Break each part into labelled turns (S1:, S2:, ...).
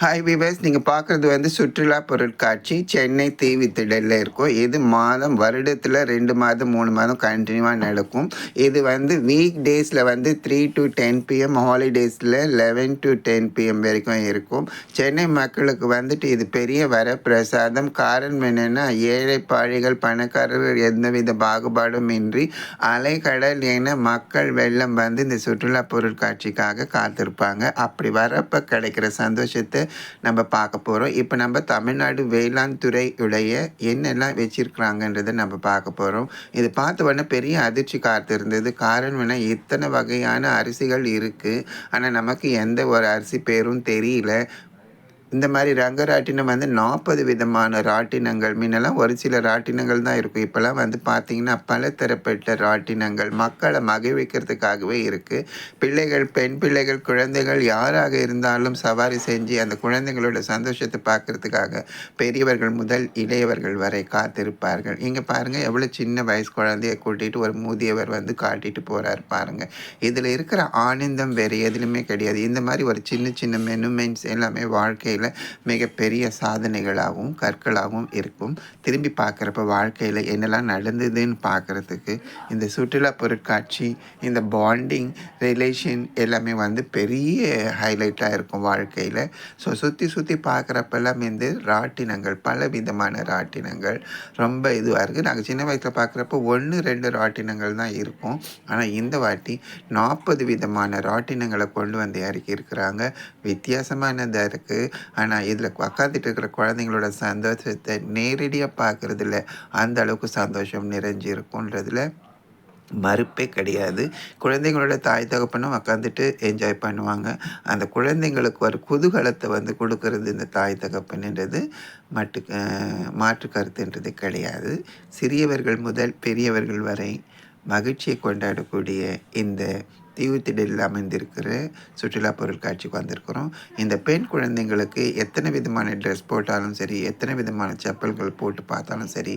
S1: Hi viewers நீங்கள் பார்க்குறது வந்து சுற்றுலா பொருட்காட்சி சென்னை தீவித்திடலில் இருக்கும். இது மாதம் வருடத்தில் ரெண்டு மாதம் மூணு மாதம் கண்டினியூவாக நடக்கும். இது வந்து வீக் டேஸில் வந்து த்ரீ டு டென் பிஎம் ஹாலிடேஸில் லெவன் டு டென் பிஎம் வரைக்கும் இருக்கும். சென்னை மக்களுக்கு வந்துட்டு இது பெரிய வரப்பிரசாதம். காரணம் என்னென்னா ஏழை பாழிகள் பணக்காரர்கள் எந்தவித பாகுபாடும் இன்றி அலைக்கடல் என மக்கள் வெள்ளம் வந்து இந்த சுற்றுலா பொருட்காட்சிக்காக காத்திருப்பாங்க. அப்படி வரப்போ கிடைக்கிற சந்தோஷத்தை நம்ம பார்க்க போகிறோம் இப்போ நம்ம தமிழ்நாடு வேளாண் துறையுடைய என்னெல்லாம் வச்சிருக்கிறாங்கன்றதை நம்ம பார்க்க போகிறோம் இது பார்த்த உடனே பெரிய அதிர்ச்சி காத்து இருந்தது. காரணம் என்ன? இத்தனை வகையான அரிசிகள் இருக்குது ஆனால் நமக்கு எந்த ஒரு அரிசி பேரும் தெரியல. இந்த மாதிரி ரங்கராட்டினம் வந்து நாற்பது விதமான ராட்டினங்கள் முன்னெல்லாம் ஒரு சில ராட்டினங்கள் தான் இருக்கும். இப்போல்லாம் வந்து பார்த்திங்கன்னா பலதரப்பட்ட ராட்டினங்கள் மக்களை மகிழ்விக்கிறதுக்காகவே இருக்குது பிள்ளைகள் பெண் பிள்ளைகள் குழந்தைகள் யாராக இருந்தாலும் சவாரி செஞ்சு அந்த குழந்தைங்களோட சந்தோஷத்தை பார்க்கறதுக்காக பெரியவர்கள் முதல் இளையவர்கள் வரை காத்திருப்பார்கள். இங்கே பாருங்கள் எவ்வளோ சின்ன வயசு குழந்தைய கூட்டிகிட்டு ஒரு முதியவர் வந்து காட்டிட்டு போகிறார் பாருங்கள் இதில் இருக்கிற ஆனந்தம் வேறு எதுலையுமே கிடையாது. இந்த மாதிரி ஒரு சின்ன சின்ன மெனுமெண்ட்ஸ் எல்லாமே வாழ்க்கையில் மிகப்பெரிய சாதனைகளாகவும் கற்களாகவும் இருக்கும். திரும்பி பார்க்குறப்ப வாழ்க்கையில் என்னெல்லாம் நடந்ததுன்னு பார்க்குறதுக்கு இந்த சுற்றுலா பொருட்காட்சி இந்த பாண்டிங் ரிலேஷன் எல்லாமே வந்து பெரிய ஹைலைட்டாக இருக்கும் வாழ்க்கையில். ஸோ சுற்றி சுற்றி பார்க்குறப்பெல்லாம் இந்த ராட்டினங்கள் பல விதமான ராட்டினங்கள் ரொம்ப இதுவாக இருக்குது நாங்கள் சின்ன வயசில் பார்க்குறப்ப ஒன்று ரெண்டு ராட்டினங்கள் தான் இருக்கும். ஆனால் இந்த வாட்டி நாற்பது விதமான ராட்டினங்களை கொண்டு வந்து இறக்கி இருக்கிறாங்க வித்தியாசமானதாக இருக்குது ஆனால் இதில் உக்காந்துட்டு இருக்கிற குழந்தைங்களோட சந்தோஷத்தை நேரடியாக பார்க்குறதுல அந்த அளவுக்கு சந்தோஷம் நிறைஞ்சு இருக்குன்றதுல மறுப்பே கிடையாது. குழந்தைங்களோட தாய் தகப்பனும் உக்காந்துட்டு என்ஜாய் பண்ணுவாங்க. அந்த குழந்தைங்களுக்கு ஒரு குதூகலத்தை வந்து கொடுக்கறது இந்த தாய் தகப்பன்ன்றது மட்டு மாற்று கருத்துன்றது கிடையாது. சிறியவர்கள் முதல் பெரியவர்கள் வரை மகிழ்ச்சியை கொண்டாடக்கூடிய இந்த தீவுத்திடலில் அமைந்திருக்கிற சுற்றுலா பொருட்காட்சிக்கு வந்திருக்கிறோம். இந்த பெண் குழந்தைங்களுக்கு எத்தனை விதமான ட்ரெஸ் போட்டாலும் சரி எத்தனை விதமான செப்பல்கள் போட்டு பார்த்தாலும் சரி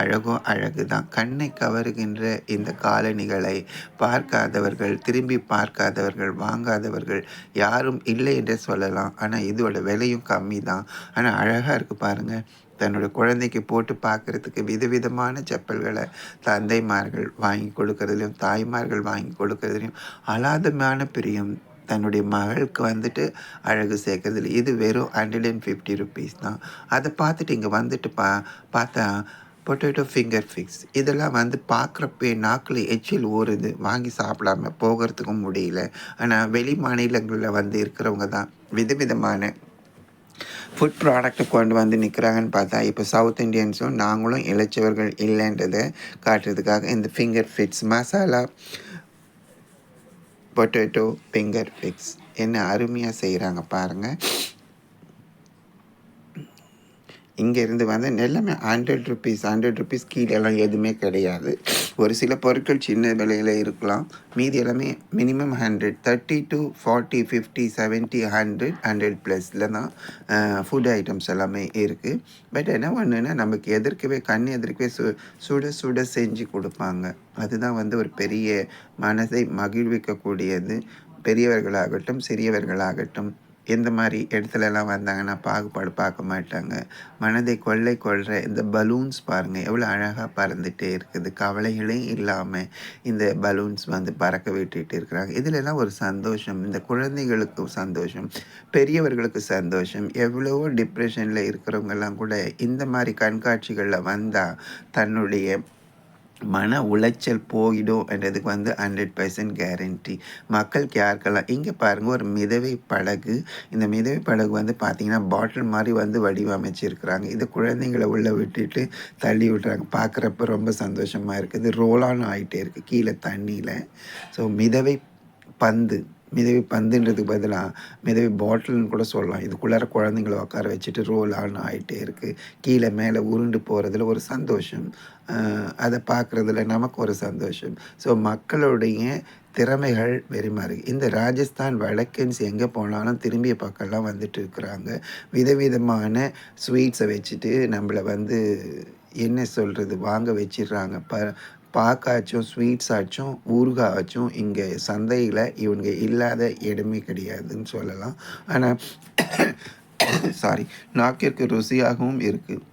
S1: அழகோ அழகு தான் கண்ணை கவருகின்ற இந்த காலணிகளை பார்க்காதவர்கள் திரும்பி பார்க்காதவர்கள் வாங்காதவர்கள் யாரும் இல்லை என்றே சொல்லலாம். ஆனால் இதோட விலையும் கம்மி தான் ஆனால் அழகாக இருக்குது பாருங்கள் தன்னோட குழந்தைக்கு போட்டு பார்க்குறதுக்கு விதவிதமான செப்பல்களை தந்தைமார்கள் வாங்கி கொடுக்கறதுலையும் தாய்மார்கள் வாங்கி கொடுக்கறதுலையும் அலாதமான பிரியம் தன்னுடைய மகளுக்கு வந்துட்டு அழகு சேர்க்கறதில்ல இது வெறும் ஹண்ட்ரட் அண்ட் ஃபிஃப்டி ருபீஸ் தான். அதை பார்த்துட்டு இங்கே வந்துட்டு பா பார்த்தா பொட்டேட்டோ ஃபிங்கர் ஃபிக்ஸ் இதெல்லாம் வந்து பார்க்குறப்பே நாக்கில் எச்சில் ஊறுது. வாங்கி சாப்பிடாம போகிறதுக்கும் முடியல. ஆனால் வெளி மாநிலங்களில் வந்து இருக்கிறவங்க தான். விதவிதமான ஃபுட் ப்ராடக்ட்டை கொண்டு வந்து நிற்கிறாங்கன்னு பார்த்தா இப்போ சவுத் இண்டியன்ஸும் நாங்களும் இளைச்சவர்கள் இல்லைன்றதை காட்டுறதுக்காக இந்த finger fits masala potato finger fix என்ன அருமையாக செய்கிறாங்க பாருங்கள் இங்கேருந்து வந்து எல்லாமே ஹண்ட்ரட் ருபீஸ் ஹண்ட்ரட் ருபீஸ் கீழெல்லாம் எதுவுமே கிடையாது. ஒரு சில பொருட்கள் சின்ன விலையில் இருக்கலாம். மீதி எல்லாமே minimum hundred thirty to forty fifty seventy hundred hundred ப்ளஸில் தான் ஃபுட் ஐட்டம்ஸ் எல்லாமே இருக்குது பட் என்ன பண்ணுன்னா நமக்கு எதிர்க்கவே கண் எதிர்க்கவே சு சுட சுட செஞ்சு கொடுப்பாங்க. அதுதான் வந்து ஒரு பெரிய மனதை மகிழ்விக்கக்கூடியது. பெரியவர்களாகட்டும் சிறியவர்களாகட்டும். எந்த மாதிரி இடத்துலலாம் வந்தாங்கன்னா பாகுபாடு பார்க்க மாட்டாங்க. மனதை கொள்ளை கொள்கிற இந்த பலூன்ஸ் பாருங்கள் எவ்வளோ அழகாக பறந்துகிட்டே இருக்குது. கவலைகளே இல்லாமல் இந்த பலூன்ஸ் வந்து பறக்க விட்டுட்டு இருக்கிறாங்க. இதிலெல்லாம் ஒரு சந்தோஷம் இந்த குழந்தைகளுக்கு சந்தோஷம் பெரியவர்களுக்கு சந்தோஷம். எவ்வளவோ டிப்ரெஷனில் இருக்கிறவங்கெல்லாம் கூட இந்த மாதிரி கண்காட்சிகளில் வந்தால் தன்னுடைய மன உளைச்சல் போயிடும் என்றதுக்கு வந்து ஹண்ட்ரட் பர்சன்ட் கேரண்டி மக்களுக்கு யாருக்கெல்லாம் இங்கே பாருங்கள் ஒரு மிதவை படகு. இந்த மிதவை படகு வந்து பார்த்திங்கன்னா பாட்டில் மாதிரி வந்து வடிவமைச்சிருக்கிறாங்க. இது குழந்தைங்களை உள்ளே விட்டுட்டு தள்ளி விட்றாங்க. பார்க்குறப்ப ரொம்ப சந்தோஷமாக இருக்குது ரோலான் ஆகிட்டே இருக்குது கீழே தண்ணியில். ஸோ மிதவை பந்து. மிதவி பந்துன்றதுக்கு பதிலாக மிதவி பாட்டில்னு கூட சொல்லலாம். இதுக்குள்ளார குழந்தைங்கள உட்கார வச்சுட்டு ரோல் ஆன் ஆகிட்டே இருக்குது கீழே மேலே உருண்டு போகிறதுல ஒரு சந்தோஷம். அதை பார்க்குறதுல நமக்கு ஒரு சந்தோஷம். ஸோ மக்களுடைய திறமைகள் வெறிமாறு இந்த ராஜஸ்தான் வழக்கன்ஸ் எங்கே போனாலும் திரும்பிய பக்கம்லாம் வந்துட்டு இருக்கிறாங்க. விதவிதமான ஸ்வீட்ஸை வச்சுட்டு நம்மளை வந்து என்ன சொல்கிறது வாங்க வச்சிடுறாங்க ப பாக்காச்சும் ஸ்வீட்ஸ் ஆச்சும் இங்கே சந்தையில் இவங்க இல்லாத இடமே கிடையாதுன்னு சொல்லலாம். ஆனால் சாரி நாக்கிற்கு ருசியாகவும் இருக்குது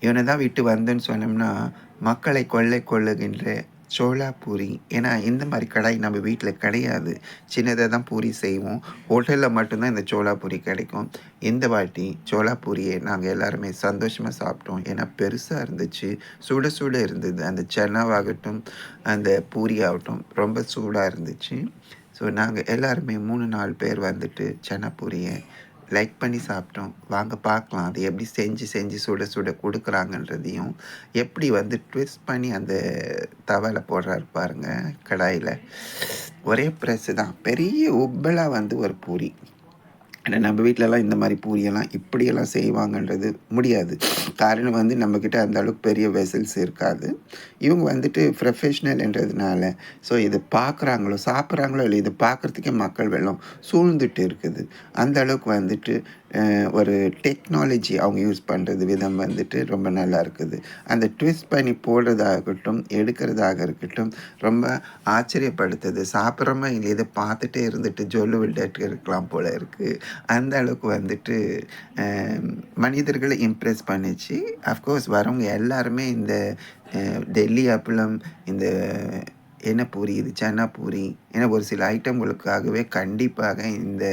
S1: இவனை தான் விட்டு வந்தேன்னு சொன்னோம்னா மக்களை கொள்ளை கொள்ளுகின்ற சோளா பூரி ஏன்னா இந்த மாதிரி கடாய் நம்ம வீட்டில் கிடையாது. சின்னதாக தான் பூரி செய்வோம். ஹோட்டலில் மட்டும்தான் இந்த சோளா பூரி கிடைக்கும். இந்த வாட்டி சோளா பூரியை நாங்கள் எல்லாருமே சந்தோஷமாக சாப்பிட்டோம். ஏன்னா பெருசாக இருந்துச்சு. சுட சுட இருந்தது. அந்த சென்னாவாகட்டும் அந்த பூரி ஆகட்டும் ரொம்ப சூடாக இருந்துச்சு. ஸோ நாங்கள் எல்லாருமே மூணு நாலு பேர் வந்துட்டு சென்னா பூரியை லைக் பண்ணி சாப்பிட்டோம். வாங்க பார்க்கலாம். அது எப்படி செஞ்சு செஞ்சு சுட சுட கொடுக்குறாங்கன்றதையும் எப்படி வந்து ட்விஸ்ட் பண்ணி அந்த தவலை போடுறாரு பாருங்க கடாயில். ஒரே ப்ரெஸ்ஸு தான். பெரிய உப்பலாக வந்து ஒரு பூரி. ஆனால் நம்ம வீட்டிலலாம் இந்த மாதிரி பூரியெல்லாம் இப்படியெல்லாம் செய்வாங்கன்றது முடியாது. காரணம் வந்து நம்மக்கிட்ட அந்த அளவுக்கு பெரிய வெசல்ஸ் இருக்காது. இவங்க வந்துட்டு ப்ரொஃபஷ்னல்ன்றதுனால ஸோ இதை பார்க்குறாங்களோ சாப்பிட்றாங்களோ இல்லை இதை பார்க்குறதுக்கே மக்கள் வெள்ளம் சூழ்ந்துட்டு இருக்குது. அந்த அளவுக்கு வந்துட்டு ஒரு டெக்னாலஜி அவங்க யூஸ் பண்ணுறது விதம் வந்துட்டு ரொம்ப நல்லா இருக்குது. அந்த ட்விஸ்ட் பண்ணி போடுறதாகட்டும் எடுக்கிறதாக இருக்கட்டும் ரொம்ப ஆச்சரியப்படுத்துது. சாப்பிட்றோமா இல்லை இதை பார்த்துட்டே இருந்துட்டு ஜொல்லு விட்டு இருக்கலாம் போல் இருக்குது அந்த அளவுக்கு வந்துட்டு மனிதர்களை இம்ப்ரெஸ் பண்ணிச்சு. அஃப்கோர்ஸ் வரவங்க எல்லாருமே இந்த டெல்லி அப்பளம் இந்த என்ன பூரி இது? சன்னா பூரி ஏன்னா ஒரு சில ஐட்டங்களுக்காகவே கண்டிப்பாக இந்த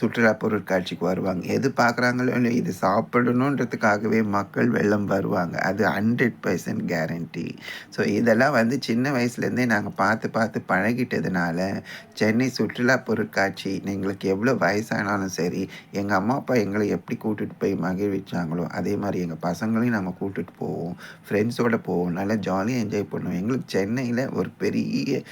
S1: சுற்றுலா பொருட்காட்சிக்கு வருவாங்க. எது பார்க்குறாங்களோ இல்லை இது சாப்பிடணுன்றதுக்காகவே மக்கள் வெள்ளம் வருவாங்க. அது ஹண்ட்ரட் பர்சன்ட் கேரண்டி ஸோ இதெல்லாம் வந்து சின்ன வயசுலேருந்தே நாங்கள் பார்த்து பார்த்து பழகிட்டதுனால சென்னை சுற்றுலா பொருட்காட்சி எங்களுக்கு எவ்வளோ வயசானாலும் சரி எங்கள் அம்மா அப்பா எங்களை எப்படி கூட்டிகிட்டு போய் மகிழ்விச்சாங்களோ அதே மாதிரி எங்கள் பசங்களையும் நாங்கள் கூட்டிகிட்டு போவோம். ஃப்ரெண்ட்ஸோடு போவோம். நல்லா ஜாலியாக என்ஜாய் பண்ணுவோம். எங்களுக்கு சென்னையில் ஒரு பெரிய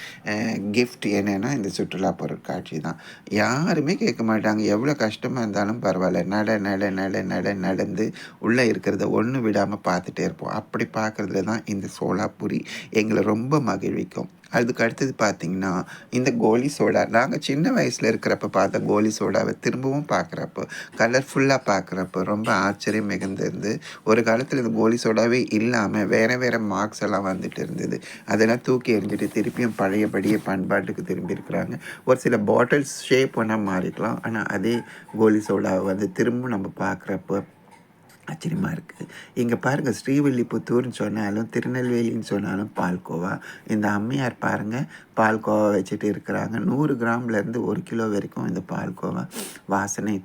S1: கிஃப்ட் என்னென்னா இந்த சுற்றுலா பொருட்காட்சி தான். யாருமே கேட்க மாட்டாங்க. நாங்கள் எவ்வளோ கஷ்டமாக இருந்தாலும் பரவாயில்ல. நட நட நட நட நடந்து உள்ளே இருக்கிறத ஒன்று விடாமல் பார்த்துட்டே இருப்போம். அப்படி பார்க்குறதுல தான் இந்த சோலாப்புரி எங்களை ரொம்ப மகிழ்விக்கும். அதுக்கு அடுத்தது பார்த்திங்கன்னா இந்த கோலி சோடா நாங்கள் சின்ன வயசில் இருக்கிறப்ப பார்த்த கோலி சோடாவை திரும்பவும் பார்க்குறப்போ கலர்ஃபுல்லாக பார்க்குறப்போ ரொம்ப ஆச்சரியம் மிகுந்திருந்து ஒரு காலத்தில் இந்த கோலி சோடாவே இல்லாமல் வேறு வேறு மார்க்ஸ் எல்லாம் வந்துட்டு இருந்தது. அதெல்லாம் தூக்கி எறிஞ்சிட்டு திருப்பியும் பழையபடியே பண்பாட்டுக்கு திரும்பி இருக்கிறாங்க. ஒரு சில பாட்டில்ஸ் ஷேப் ஒன்றா மாறிக்கலாம். ஆனால் அதே கோலி சோடாவை வந்து திரும்ப நம்ம பார்க்குறப்போ ஆச்சரியமாக இருக்குது இங்கே பாருங்கள் ஸ்ரீவில்லிபுத்தூர்னு சொன்னாலும் திருநெல்வேலின்னு சொன்னாலும் பால்கோவா. இந்த அம்மையார் பாருங்கள் பால்கோவா வச்சுட்டு இருக்கிறாங்க. நூறு கிராம்லேருந்து ஒரு கிலோ வரைக்கும் இந்த பால்கோவா வாசனை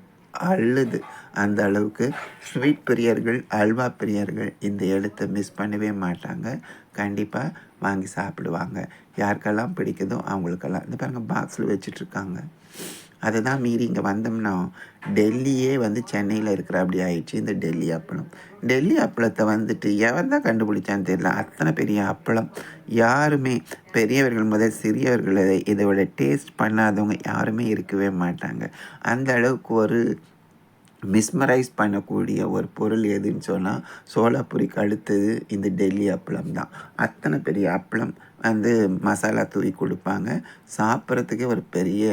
S1: அழுது அந்த அளவுக்கு ஸ்வீட் பிரியர்கள் அல்வா பிரியர்கள் இந்த எழுத்தை மிஸ் பண்ணவே மாட்டாங்க. கண்டிப்பாக வாங்கி சாப்பிடுவாங்க. யாருக்கெல்லாம் பிடிக்குதோ அவங்களுக்கெல்லாம். இந்த பாருங்கள் பாக்ஸில் வச்சிட்ருக்காங்க அதை தான் மீறி இங்கே வந்தோம்னா டெல்லியே வந்து சென்னையில் இருக்கிற அப்படி ஆயிடுச்சு இந்த டெல்லி அப்பளம். டெல்லி அப்பளத்தை வந்துட்டு எவன் தான் கண்டுபிடிச்சான்னு தெரியல. அத்தனை பெரிய அப்பளம். யாருமே பெரியவர்கள் முதல் சிறியவர்கள் இதோட டேஸ்ட் பண்ணாதவங்க யாருமே இருக்கவே மாட்டாங்க. அந்த அளவுக்கு ஒரு மிஸ்மரைஸ் பண்ணக்கூடிய ஒரு பொருள் எதுன்னு சொன்னால் சோலாப்பூரிக்கு அடுத்தது இந்த டெல்லி அப்பளம் தான். அத்தனை பெரிய அப்பளம் வந்து மசாலா தூவி கொடுப்பாங்க. சாப்பிட்றதுக்கே ஒரு பெரிய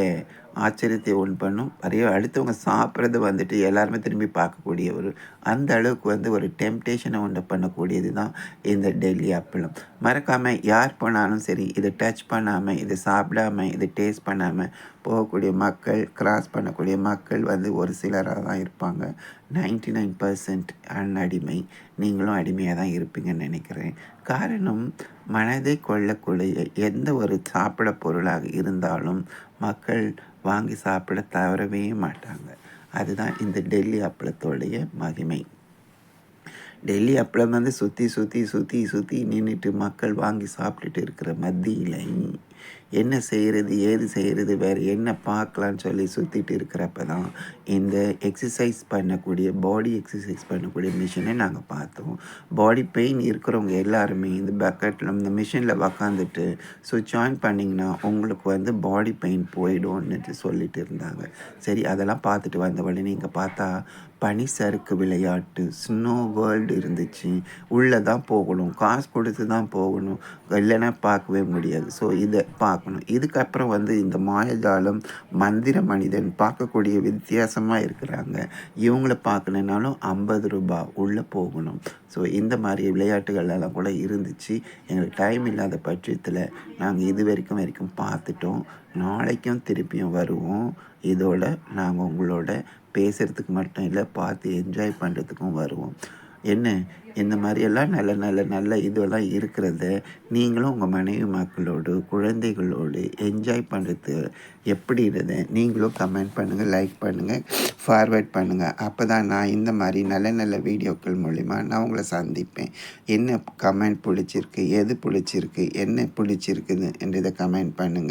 S1: ஆச்சரியத்தை ஒன்று பண்ணும். நிறைய அடுத்தவங்க சாப்பிட்றது வந்துட்டு எல்லாருமே திரும்பி பார்க்கக்கூடிய ஒரு அந்த அளவுக்கு வந்து ஒரு டெம்டேஷனை ஒன்று பண்ணக்கூடியது தான் இந்த டெல்லி அப்பளம். மறக்காமல் யார் போனாலும் சரி இதை டச் பண்ணாமல் இதை சாப்பிடாம இதை டேஸ்ட் பண்ணாமல் போகக்கூடிய மக்கள் கிராஸ் பண்ணக்கூடிய மக்கள் வந்து ஒரு சிலராக தான் இருப்பாங்க. நைன்டி நைன் பர்சன்ட் அடிமை நீங்களும் அடிமையாக தான் இருப்பீங்கன்னு நினைக்கிறேன். காரணம் மனதை கொள்ளக்கூடிய எந்த ஒரு சாப்பிட பொருளாக இருந்தாலும் மக்கள் வாங்கி சாப்பிட தவறவே மாட்டாங்க. அதுதான் இந்த டெல்லி அப்பளத்தோடைய மகிமை. டெல்லி அப்பளம் வந்து சுற்றி சுற்றி சுற்றி சுற்றி நின்றுட்டு மக்கள் வாங்கி சாப்பிட்டுட்டு இருக்கிற மத்தியில். என்ன செய்கிறது ஏது செய்கிறது வேறு என்ன பார்க்கலான்னு சொல்லி சுற்றிட்டு இருக்கிறப்ப தான் இந்த எக்ஸசைஸ் பண்ணக்கூடிய பாடி எக்ஸசைஸ் பண்ணக்கூடிய மிஷினை நாங்கள் பார்த்தோம். பாடி பெயின் இருக்கிறவங்க எல்லாருமே இந்த பக்கெட்டில் இந்த மிஷினில் உக்காந்துட்டு ஸோ ஜாயின் பண்ணிங்கன்னா உங்களுக்கு வந்து பாடி பெயின் போயிடும்னு சொல்லிட்டு இருந்தாங்க. சரி அதெல்லாம் பார்த்துட்டு வந்த உடனே நீங்கள் பார்த்தா பனி சறுக்கு விளையாட்டு ஸ்னோ வேர்ல்டு இருந்துச்சு. உள்ளே தான் போகணும் காசு கொடுத்து தான் போகணும். இல்லைன்னா பார்க்கவே முடியாது. ஸோ இதை பார்க்கணும். இதுக்கப்புறம் வந்து இந்த மாயஜாலம் மந்திர மனிதன் பார்க்கக்கூடிய வித்தியாசமாக இருக்கிறாங்க. இவங்கள பார்க்கணுன்னாலும் ஐம்பது ரூபாய் உள்ளே போகணும். ஸோ இந்த மாதிரி விளையாட்டுகள்லாம் கூட இருந்துச்சு. எங்களுக்கு டைம் இல்லாத பட்சத்தில் நாங்கள் இது வரைக்கும் வரைக்கும் பார்த்துட்டோம். நாளைக்கும் திருப்பியும் வருவோம். இதோட நாங்கள் உங்களோட பேசுகிறதுக்கு மட்டும் இல்லை பார்த்து என்ஜாய் பண்ணுறதுக்கும் வருவோம். என்ன? இந்த மாதிரியெல்லாம் நல்ல நல்ல நல்ல இதெல்லாம் இருக்கிறத நீங்களும் உங்கள் மனைவி மக்களோடு குழந்தைகளோடு என்ஜாய் பண்ணுறது எப்படின்றத நீங்களும் கமெண்ட் பண்ணுங்கள் லைக் பண்ணுங்கள் ஃபார்வேர்ட் பண்ணுங்கள் அப்போ தான் நான் இந்த மாதிரி நல்ல நல்ல வீடியோக்கள் மூலிமா நான் உங்களை சந்திப்பேன். என்ன கமெண்ட் பிடிச்சிருக்கு எது பிடிச்சிருக்கு என்ன பிடிச்சிருக்குது என்றதை கமெண்ட் பண்ணுங்கள்